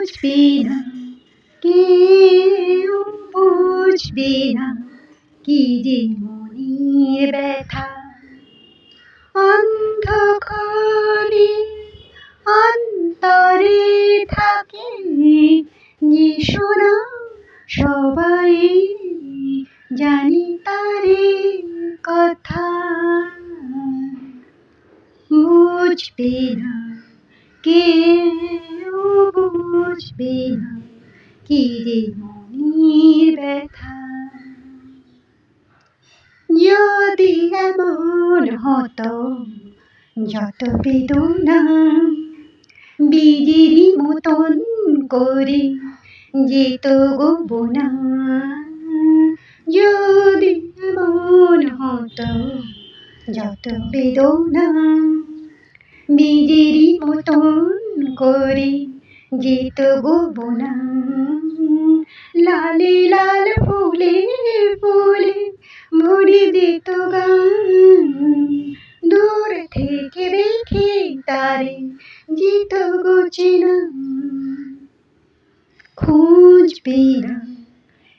বুঝবে না কেউ বুঝবে না কি যে মনের ব্যথা। অন্ধকারে অন্তরে থাকে যে শোনা সবাই জানি তারে কথা। বুঝবে না কেউ বুঝবে না কি রে মনির ব্যথা যদি এমন হতো যত বেদনা বীজেরই মতন করে যেত গোবনা যদি এমন হতো যত বেদনা বীজেরই মতন করে যেত গোবনা লালে লাল ফুলে ফুলে ভরে দিত গান। দূর থেকে দেখে তারে জিত গোচিনা খুঁজবে না,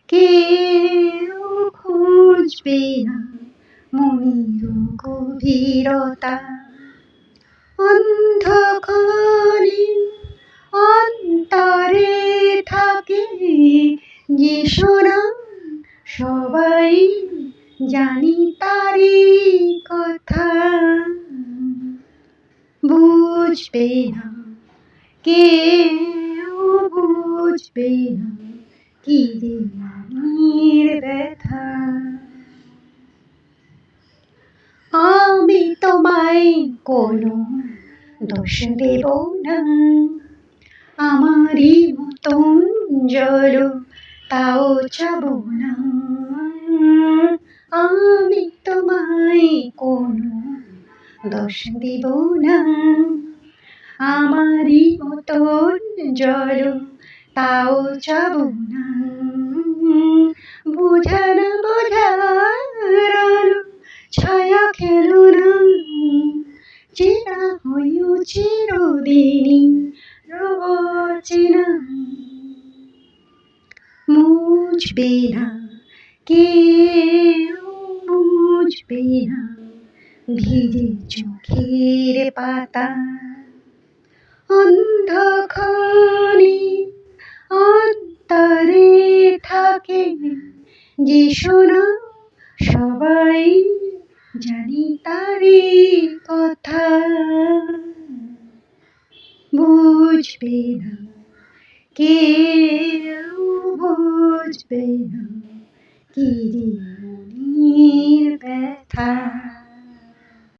কেউ খুঁজবে না, মনির গভীরতা। অন্ধকারে যে সোনা সবাই জানি তারি কথা। বুঝবে না কেউ, বুঝবে না কি ব্যথা। আমি তোমায় কোনো দোষ দেব না, আমারই মতন জল তাও চাব না। আমি তোমায় কোনো দোষ দিব না। আমারই মতন জল তাও চাব না। বুঝানা বোঝার আলো, ছায়া খেলো না। চেনা হয়েও চিরদিনই, রব চেনা মুছবে না, কেউ মুছবে না। ভিজে চোখের পাতা অন্ধকারে, অন্তরে থাকে। যে সোনা সবাই জানি তারি কথা। বুঝবে না, কেউ বুঝবে না কি ব্যথা।